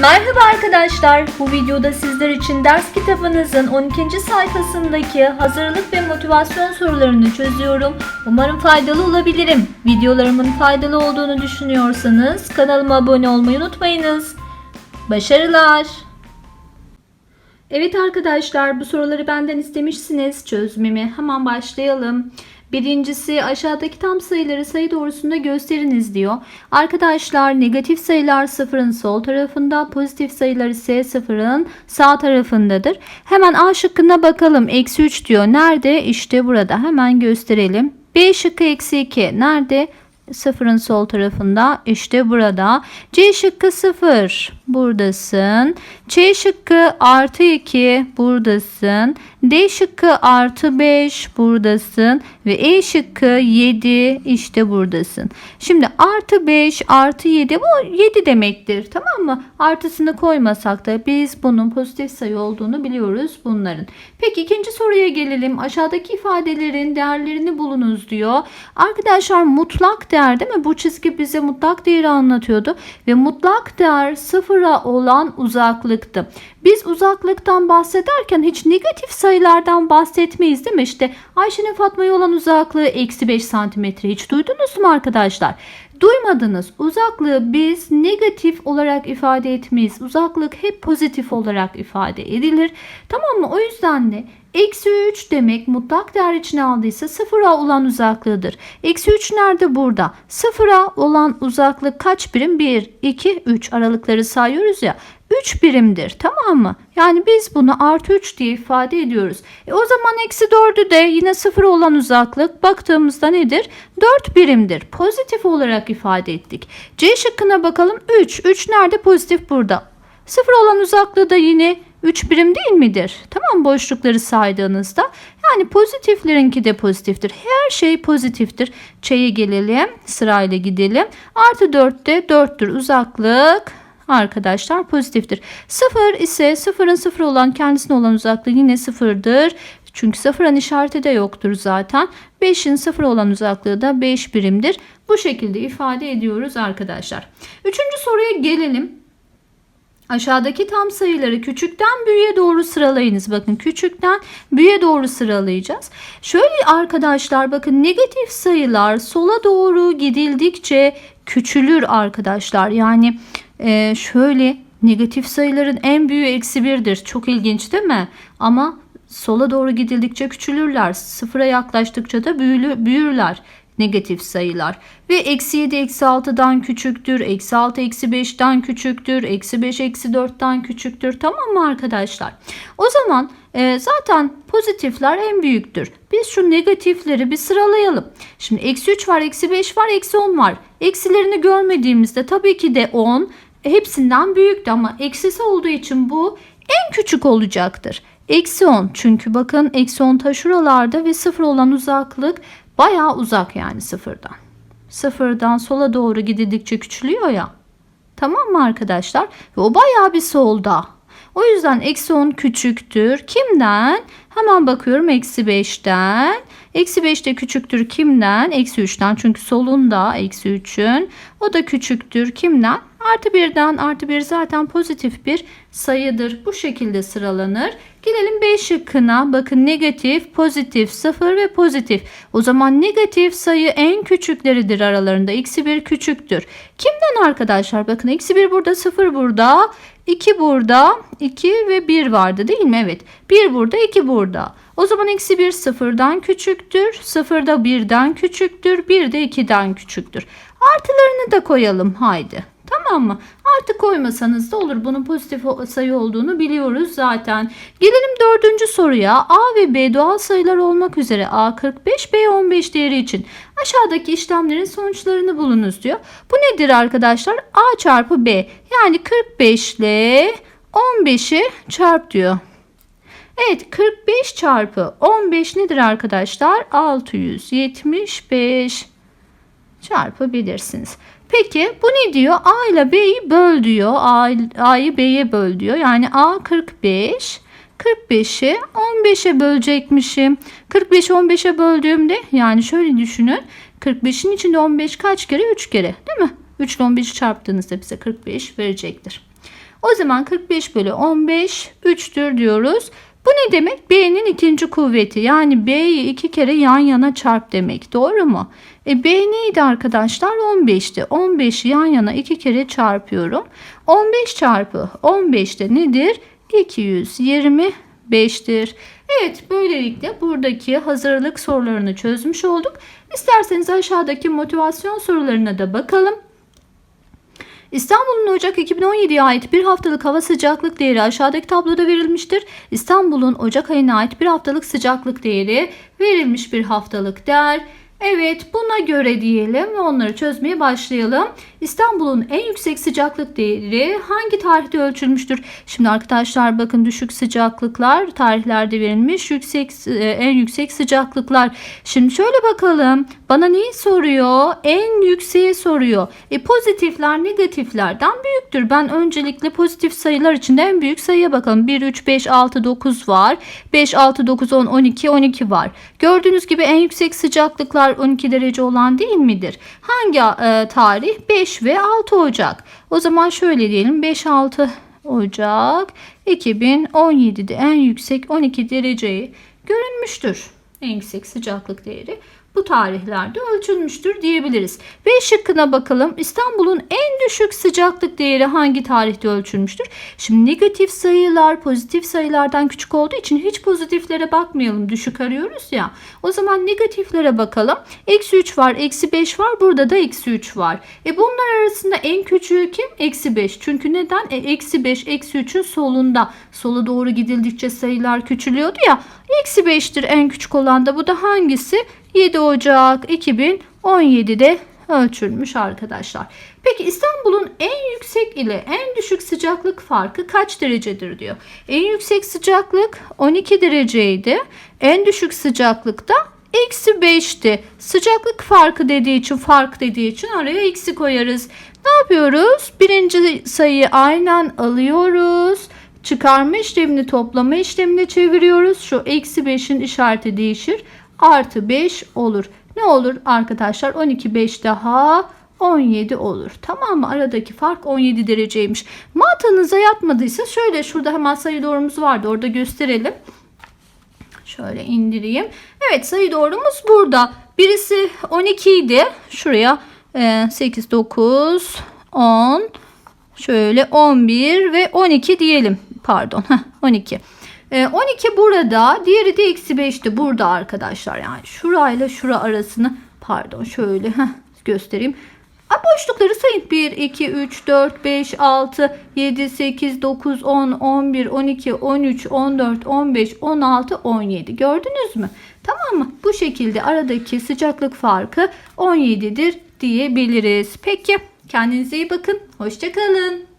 Merhaba arkadaşlar. Bu videoda sizler için ders kitabınızın 12. sayfasındaki hazırlık ve motivasyon sorularını çözüyorum. Umarım faydalı olabilirim. Videolarımın faydalı olduğunu düşünüyorsanız kanalıma abone olmayı unutmayınız. Başarılar. Evet arkadaşlar bu soruları benden istemişsiniz. Çözmemi hemen başlayalım. Birincisi aşağıdaki tam sayıları sayı doğrusunda gösteriniz diyor. Arkadaşlar negatif sayılar sıfırın sol tarafında, pozitif sayılar ise sıfırın sağ tarafındadır. Hemen A şıkkına bakalım. Eksi 3 diyor. Nerede? İşte burada. Hemen gösterelim. B şıkkı eksi 2. Nerede? Sıfırın sol tarafında işte burada. C şıkkı 0 buradasın. C şıkkı artı 2 buradasın. D şıkkı artı 5 buradasın. Ve E şıkkı 7 işte buradasın. Şimdi artı 5 artı 7 bu 7 demektir tamam mı? Artısını koymasak da biz bunun pozitif sayı olduğunu biliyoruz bunların. Peki ikinci soruya gelelim. Aşağıdaki ifadelerin değerlerini bulunuz diyor. Arkadaşlar mutlak değer değil mi? Bu çizgi bize mutlak değeri anlatıyordu. Ve mutlak değer sıfıra olan uzaklıktı. Biz uzaklıktan bahsederken hiç negatif sayılardan bahsetmeyiz değil mi? İşte Ayşe'nin Fatma'ya olan uzaklığı eksi 5 santimetre. Hiç duydunuz mu arkadaşlar? Duymadınız. Uzaklığı biz negatif olarak ifade etmeyiz. Uzaklık hep pozitif olarak ifade edilir. Tamam mı? O yüzden de Eksi 3 demek mutlak değer içine aldıysa sıfıra olan uzaklığıdır. Eksi 3 nerede? Burada. Sıfıra olan uzaklık kaç birim? 1, 2, 3 aralıkları sayıyoruz ya. 3 birimdir tamam mı? Yani biz bunu artı 3 diye ifade ediyoruz. E o zaman eksi 4'ü de yine sıfır olan uzaklık baktığımızda nedir? 4 birimdir. Pozitif olarak ifade ettik. C şıkkına bakalım 3. 3 nerede? Pozitif burada. Sıfır olan uzaklığı da yine 3 birim değil midir? Tamam boşlukları saydığınızda. Yani pozitiflerinki de pozitiftir. Her şey pozitiftir. Ç'ye gelelim. Sırayla gidelim. Artı 4 de 4'tür. Uzaklık arkadaşlar pozitiftir. 0 ise sıfırın sıfır olan kendisine olan uzaklığı yine sıfırdır. Çünkü sıfırın işareti de yoktur zaten. 5'in sıfır olan uzaklığı da 5 birimdir. Bu şekilde ifade ediyoruz arkadaşlar. Üçüncü soruya gelelim. Aşağıdaki tam sayıları küçükten büyüğe doğru sıralayınız. Bakın küçükten büyüğe doğru sıralayacağız. Şöyle arkadaşlar bakın negatif sayılar sola doğru gidildikçe küçülür arkadaşlar. Yani e, şöyle negatif sayıların en büyüğü eksi birdir. Çok ilginç değil mi? Ama sola doğru gidildikçe küçülürler. Sıfıra yaklaştıkça da büyülü, büyürler negatif sayılar. Ve eksi 7 eksi 6'dan küçüktür. Eksi 6 eksi 5'ten küçüktür. Eksi 5 eksi 4'ten küçüktür. Tamam mı arkadaşlar? O zaman e, zaten pozitifler en büyüktür. Biz şu negatifleri bir sıralayalım. Şimdi eksi 3 var, eksi 5 var, eksi 10 var. Eksilerini görmediğimizde tabii ki de 10 hepsinden büyüktü ama eksisi olduğu için bu en küçük olacaktır. Eksi 10 çünkü bakın eksi 10 ta şuralarda ve sıfır olan uzaklık Bayağı uzak yani sıfırdan. Sıfırdan sola doğru gidildikçe küçülüyor ya. Tamam mı arkadaşlar? Ve o bayağı bir solda. O yüzden eksi 10 küçüktür. Kimden? Hemen bakıyorum eksi 5'ten. Eksi 5 de küçüktür kimden? Eksi 3'ten. Çünkü solunda eksi 3'ün. O da küçüktür kimden? Artı 1'den. Artı 1 zaten pozitif bir sayıdır. Bu şekilde sıralanır. Gelelim B şıkkına. Bakın negatif, pozitif, sıfır ve pozitif. O zaman negatif sayı en küçükleridir aralarında. Eksi 1 küçüktür. Kimden arkadaşlar? Bakın eksi 1 burada, sıfır burada. 2 burada, 2 ve 1 vardı değil mi? Evet. 1 burada, 2 burada. O zaman eksi 1 sıfırdan küçüktür. 0 da 1'den küçüktür. 1 de 2'den küçüktür. Artılarını da koyalım haydi. Tamam mı? Artı koymasanız da olur. Bunun pozitif sayı olduğunu biliyoruz zaten. Gelelim dördüncü soruya. A ve B doğal sayılar olmak üzere A 45, B 15 değeri için aşağıdaki işlemlerin sonuçlarını bulunuz diyor. Bu nedir arkadaşlar? A çarpı B. Yani 45 ile 15'i çarp diyor. Evet 45 çarpı 15 nedir arkadaşlar? 675 çarpabilirsiniz. Peki bu ne diyor? A ile B'yi böl diyor. A'yı B'ye böl diyor. Yani A 45. 45'i 15'e bölecekmişim. 45'i 15'e böldüğümde yani şöyle düşünün. 45'in içinde 15 kaç kere? 3 kere değil mi? 3 ile 15'i çarptığınızda bize 45 verecektir. O zaman 45 bölü 15 3'tür diyoruz. Bu ne demek? B'nin ikinci kuvveti. Yani B'yi iki kere yan yana çarp demek. Doğru mu? E B neydi arkadaşlar? 15'ti. 15'i yan yana iki kere çarpıyorum. 15 çarpı 15 de nedir? 225'tir. Evet böylelikle buradaki hazırlık sorularını çözmüş olduk. İsterseniz aşağıdaki motivasyon sorularına da bakalım. İstanbul'un Ocak 2017'ye ait bir haftalık hava sıcaklık değeri aşağıdaki tabloda verilmiştir. İstanbul'un Ocak ayına ait bir haftalık sıcaklık değeri verilmiş bir haftalık değer. Evet buna göre diyelim ve onları çözmeye başlayalım. İstanbul'un en yüksek sıcaklık değeri hangi tarihte ölçülmüştür? Şimdi arkadaşlar bakın düşük sıcaklıklar tarihlerde verilmiş. Yüksek e, en yüksek sıcaklıklar. Şimdi şöyle bakalım. Bana neyi soruyor? En yükseği soruyor. E pozitifler negatiflerden büyüktür. Ben öncelikle pozitif sayılar içinde en büyük sayıya bakalım. 1 3 5 6 9 var. 5 6 9 10 12 12 var. Gördüğünüz gibi en yüksek sıcaklıklar 12 derece olan değil midir? Hangi e, tarih? 5 ve 6 Ocak. O zaman şöyle diyelim 5 6 Ocak 2017'de en yüksek 12 dereceyi görünmüştür. En yüksek sıcaklık değeri bu tarihlerde ölçülmüştür diyebiliriz. B şıkkına bakalım. İstanbul'un en düşük sıcaklık değeri hangi tarihte ölçülmüştür? Şimdi negatif sayılar pozitif sayılardan küçük olduğu için hiç pozitiflere bakmayalım. Düşük arıyoruz ya. O zaman negatiflere bakalım. Eksi 3 var, eksi 5 var. Burada da eksi 3 var. E bunlar arasında en küçüğü kim? Eksi 5. Çünkü neden? E, eksi 5, eksi 3'ün solunda. Sola doğru gidildikçe sayılar küçülüyordu ya. Eksi 5'tir en küçük olan da. Bu da hangisi? 7 Ocak 2017'de ölçülmüş arkadaşlar. Peki İstanbul'un en yüksek ile en düşük sıcaklık farkı kaç derecedir diyor. En yüksek sıcaklık 12 dereceydi. En düşük sıcaklık da eksi 5'ti. Sıcaklık farkı dediği için fark dediği için araya eksi koyarız. Ne yapıyoruz? Birinci sayıyı aynen alıyoruz. Çıkarma işlemini toplama işlemine çeviriyoruz. Şu eksi 5'in işareti değişir artı 5 olur. Ne olur arkadaşlar? 12 5 daha 17 olur. Tamam mı? Aradaki fark 17 dereceymiş. Mantığınıza yatmadıysa şöyle şurada hemen sayı doğrumuz vardı. Orada gösterelim. Şöyle indireyim. Evet sayı doğrumuz burada. Birisi 12 idi. Şuraya 8, 9, 10, şöyle 11 ve 12 diyelim. Pardon 12. 12 burada. Diğeri de eksi 5'ti burada arkadaşlar. Yani şurayla şura arasını pardon şöyle heh, göstereyim. Boşlukları sayın. 1, 2, 3, 4, 5, 6, 7, 8, 9, 10, 11, 12, 13, 14, 15, 16, 17. Gördünüz mü? Tamam mı? Bu şekilde aradaki sıcaklık farkı 17'dir diyebiliriz. Peki kendinize iyi bakın. Hoşçakalın.